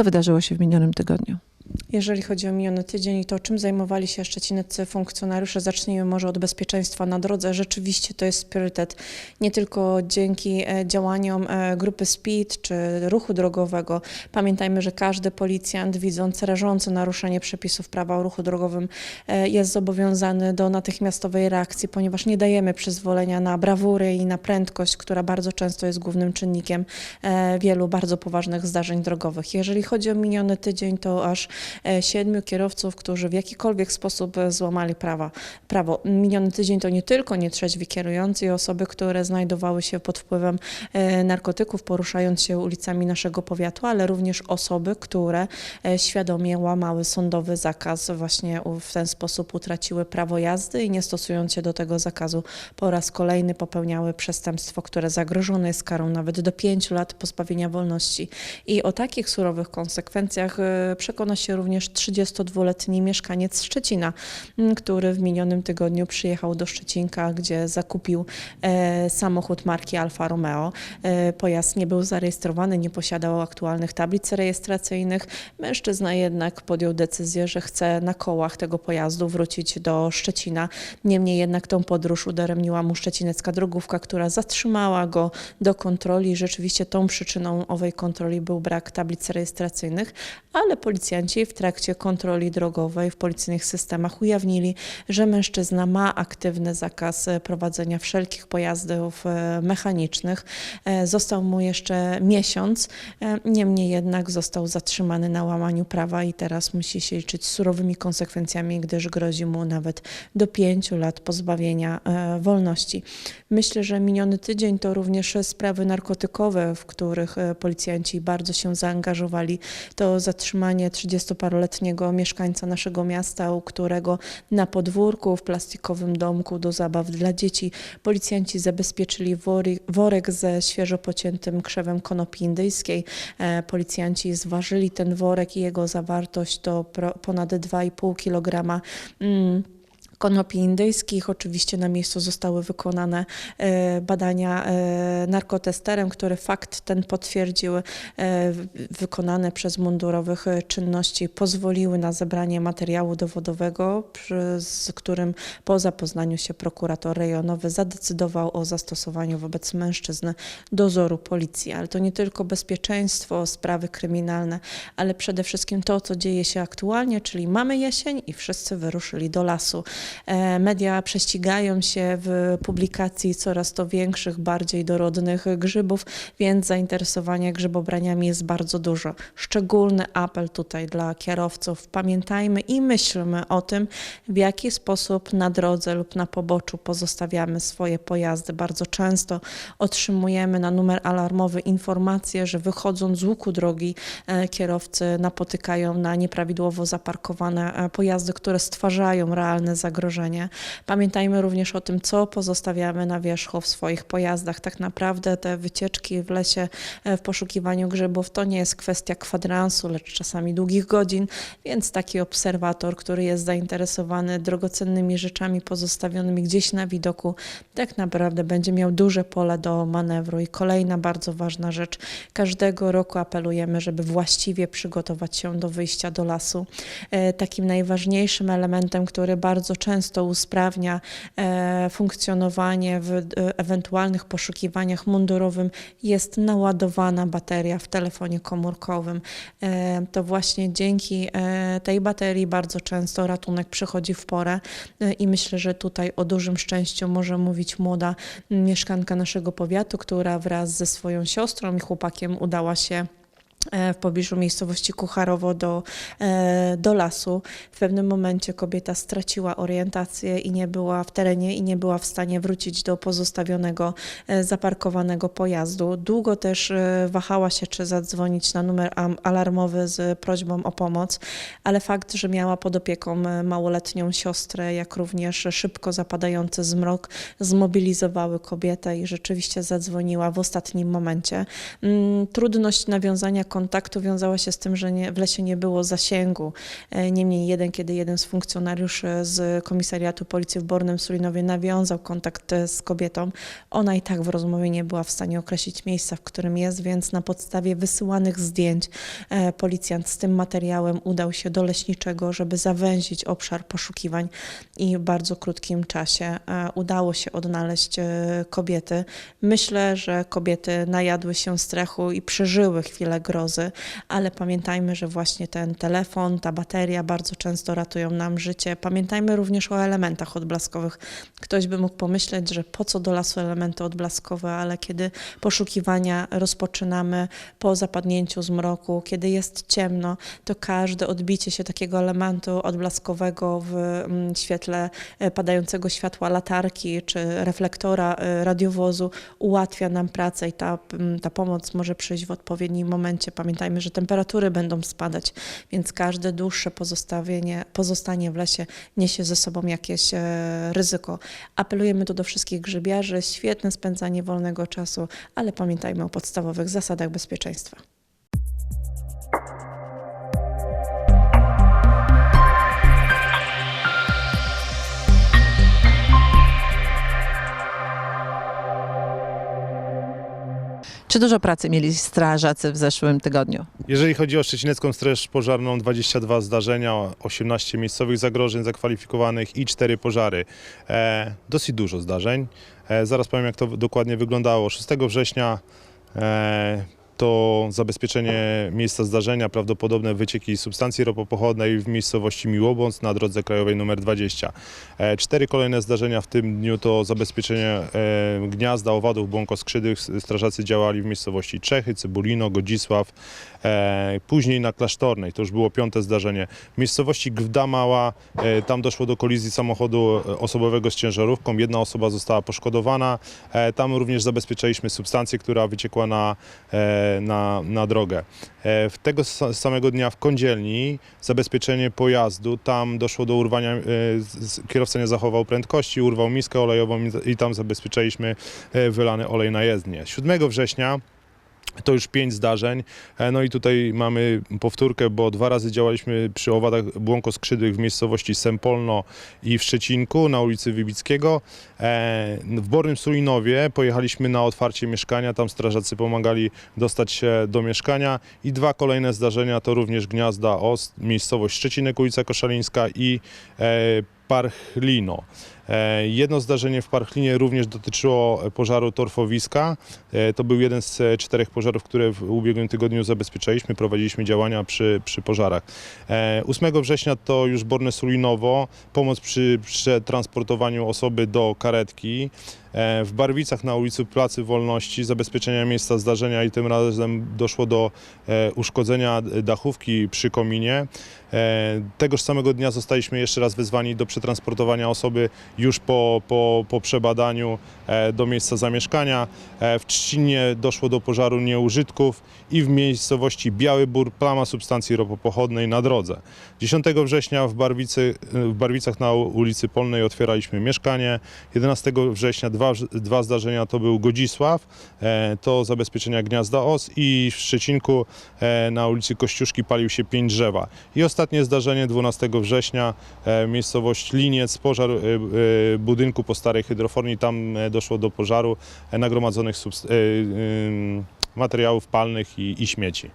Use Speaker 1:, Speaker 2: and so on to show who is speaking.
Speaker 1: Co wydarzyło się w minionym tygodniu?
Speaker 2: Jeżeli chodzi o miniony tydzień, to czym zajmowali się szczecinecy funkcjonariusze? Zacznijmy może od bezpieczeństwa na drodze. Rzeczywiście to jest priorytet. Nie tylko dzięki e, działaniom e, grupy SPID czy ruchu drogowego. Pamiętajmy, że każdy policjant widząc rażące naruszenie przepisów prawa o ruchu drogowym e, jest zobowiązany do natychmiastowej reakcji, ponieważ nie dajemy przyzwolenia na brawury i na prędkość, która bardzo często jest głównym czynnikiem wielu bardzo poważnych zdarzeń drogowych. Jeżeli chodzi o miniony tydzień, to aż siedmiu kierowców, którzy w jakikolwiek sposób e, złamali prawa, prawo. Miniony tydzień to nie tylko nietrzeźwi kierujący i osoby, które znajdowały się pod wpływem e, narkotyków, poruszając się ulicami naszego powiatu, ale również osoby, które e, świadomie łamały sądowy zakaz, właśnie w ten sposób utraciły prawo jazdy i nie stosując się do tego zakazu po raz kolejny popełniały przestępstwo, które zagrożone jest karą nawet do pięciu lat pozbawienia wolności. I o takich surowych konsekwencjach e, przekona się również 32-letni mieszkaniec Szczecina, m, który w minionym tygodniu przyjechał do Szczecinka, gdzie zakupił e, samochód marki Alfa Romeo. E, pojazd nie był zarejestrowany, nie posiadał aktualnych tablic rejestracyjnych. Mężczyzna jednak podjął decyzję, że chce na kołach tego pojazdu wrócić do Szczecina. Niemniej jednak tą podróż udaremniła mu szczecinecka drogówka, która zatrzymała go do kontroli. Rzeczywiście tą przyczyną owej kontroli był brak tablic rejestracyjnych, ale policjanci w trakcie kontroli drogowej w policyjnych systemach ujawnili, że mężczyzna ma aktywny zakaz e, prowadzenia wszelkich pojazdów e, mechanicznych. E, Został mu jeszcze miesiąc, niemniej jednak został zatrzymany na łamaniu prawa i teraz musi się liczyć z surowymi konsekwencjami, gdyż grozi mu nawet do pięciu lat pozbawienia wolności. Myślę, że miniony tydzień to również sprawy narkotykowe, w których policjanci bardzo się zaangażowali. To zatrzymanie 30-paroletniego mieszkańca naszego miasta, u którego na podwórku w plastikowym domku do zabaw dla dzieci policjanci zabezpieczyli worek ze świeżo pociętym krzewem konopi indyjskiej. E, Policjanci zważyli ten worek i jego zawartość to ponad 2,5 kg. Konopi indyjskich. Oczywiście na miejscu zostały wykonane e, badania e, narkotesterem, który fakt ten potwierdził. E, wykonane przez mundurowych czynności pozwoliły na zebranie materiału dowodowego, z którym po zapoznaniu się prokurator rejonowy zadecydował o zastosowaniu wobec mężczyzny dozoru policji. Ale to nie tylko bezpieczeństwo, sprawy kryminalne, ale przede wszystkim to, co dzieje się aktualnie, czyli mamy jesień i wszyscy wyruszyli do lasu. E, Media prześcigają się w publikacji coraz to większych, bardziej dorodnych grzybów, więc zainteresowanie grzybobraniami jest bardzo dużo. Szczególny apel tutaj dla kierowców. Pamiętajmy i myślmy o tym, w jaki sposób na drodze lub na poboczu pozostawiamy swoje pojazdy. Bardzo często otrzymujemy na numer alarmowy informację, że wychodząc z łuku drogi e, kierowcy napotykają na nieprawidłowo zaparkowane e, pojazdy, które stwarzają realne zagrożenie. Pamiętajmy również o tym, co pozostawiamy na wierzchu w swoich pojazdach. Tak naprawdę te wycieczki w lesie e, w poszukiwaniu grzybów to nie jest kwestia kwadransu, lecz czasami długich godzin, więc taki obserwator, który jest zainteresowany drogocennymi rzeczami pozostawionymi gdzieś na widoku, tak naprawdę będzie miał duże pole do manewru. I kolejna bardzo ważna rzecz. Każdego roku apelujemy, żeby właściwie przygotować się do wyjścia do lasu. E, Takim najważniejszym elementem, który bardzo często usprawnia e, funkcjonowanie w e, ewentualnych poszukiwaniach mundurowym, jest naładowana bateria w telefonie komórkowym. E, To właśnie dzięki tej baterii bardzo często ratunek przychodzi w porę i myślę, że tutaj o dużym szczęściu może mówić młoda mieszkanka naszego powiatu, która wraz ze swoją siostrą i chłopakiem udała się w pobliżu miejscowości Kucharowo do, e, do lasu. W pewnym momencie kobieta straciła orientację i nie była w terenie i nie była w stanie wrócić do pozostawionego, e, zaparkowanego pojazdu. Długo też e, wahała się, czy zadzwonić na numer alarmowy z prośbą o pomoc, ale fakt, że miała pod opieką e, małoletnią siostrę, jak również szybko zapadający zmrok, zmobilizowały kobietę i rzeczywiście zadzwoniła w ostatnim momencie. Mm, Trudność nawiązania kontaktu kontaktu wiązała się z tym, że nie, w lesie nie było zasięgu. E, Niemniej jeden, kiedy jeden z funkcjonariuszy z komisariatu policji w Bornym Sulinowie nawiązał kontakt e, z kobietą, ona i tak w rozmowie nie była w stanie określić miejsca, w którym jest, więc na podstawie wysyłanych zdjęć e, policjant z tym materiałem udał się do leśniczego, żeby zawęzić obszar poszukiwań i w bardzo krótkim czasie udało się odnaleźć kobiety. Myślę, że kobiety najadły się strachu i przeżyły chwilę grozy, ale pamiętajmy, że właśnie ten telefon, ta bateria bardzo często ratują nam życie. Pamiętajmy również o elementach odblaskowych. Ktoś by mógł pomyśleć, że po co do lasu elementy odblaskowe, ale kiedy poszukiwania rozpoczynamy po zapadnięciu zmroku, kiedy jest ciemno, to każde odbicie się takiego elementu odblaskowego w mm, świetle e, padającego światła latarki czy reflektora e, radiowozu ułatwia nam pracę i ta, mm, ta pomoc może przyjść w odpowiednim momencie. Pamiętajmy, że temperatury będą spadać, więc każde dłuższe pozostawienie, pozostanie w lesie niesie ze sobą jakieś e, ryzyko. Apelujemy tu do wszystkich grzybiarzy, świetne spędzanie wolnego czasu, ale pamiętajmy o podstawowych zasadach bezpieczeństwa.
Speaker 1: Czy dużo pracy mieli strażacy w zeszłym tygodniu?
Speaker 3: Jeżeli chodzi o Szczecinecką Straż Pożarną, 22 zdarzenia, 18 miejscowych zagrożeń zakwalifikowanych i 4 pożary. E, dosyć dużo zdarzeń. E, zaraz powiem, jak to dokładnie wyglądało. 6 września e, to zabezpieczenie miejsca zdarzenia, prawdopodobne wycieki substancji ropopochodnej w miejscowości Miłobądz na drodze krajowej nr 20. E, cztery kolejne zdarzenia w tym dniu to zabezpieczenie e, gniazda owadów błąkoskrzydych. Strażacy działali w miejscowości Czechy, Cybulino, Godzisław. E, później na Klasztornej, to już było piąte zdarzenie. W miejscowości Gwda Mała, tam doszło do kolizji samochodu osobowego z ciężarówką. Jedna osoba została poszkodowana. Tam również zabezpieczaliśmy substancję, która wyciekła na, na, na drogę. E, w tego sa- samego dnia w Kądzielni zabezpieczenie pojazdu, tam doszło do urwania, e, kierowca nie zachował prędkości, urwał miskę olejową i, tam zabezpieczaliśmy e, wylany olej na jezdnię. 7 września to już pięć zdarzeń. E, No i tutaj mamy powtórkę, bo dwa razy działaliśmy przy owadach błąkoskrzydłych w miejscowości Sempolno i w Szczecinku na ulicy Wybickiego. E, W Bornym Sulinowie pojechaliśmy na otwarcie mieszkania, tam strażacy pomagali dostać się do mieszkania i dwa kolejne zdarzenia to również Gniazda Ost, miejscowość Szczecinek, ulica Koszalińska i e, Parchlino. E, Jedno zdarzenie w Parchlinie również dotyczyło pożaru torfowiska. E, To był jeden z e, czterech pożarów, które w ubiegłym tygodniu zabezpieczaliśmy, prowadziliśmy działania przy, przy pożarach. E, 8 września to już Borne Sulinowo, pomoc przy przetransportowaniu osoby do karetki. E, W Barwicach na ulicy Placy Wolności zabezpieczenia miejsca zdarzenia i tym razem doszło do e, uszkodzenia dachówki przy kominie. E, Tegoż samego dnia zostaliśmy jeszcze raz wezwani do przetransportowania osoby już po, po, po przebadaniu do miejsca zamieszkania. W Trzcinie doszło do pożaru nieużytków i w miejscowości Biały Bór plama substancji ropopochodnej na drodze. 10 września w, Barwicy, w Barwicach na ulicy Polnej otwieraliśmy mieszkanie. 11 września dwa, dwa zdarzenia to był Godzisław, e, to zabezpieczenia gniazda os i w Szczecinku e, na ulicy Kościuszki palił się pięć drzewa. I ostatnie zdarzenie 12 września, e, miejscowość Liniec, pożar budynku po starej hydroforni. Tam doszło do pożaru nagromadzonych materiałów palnych i, i śmieci.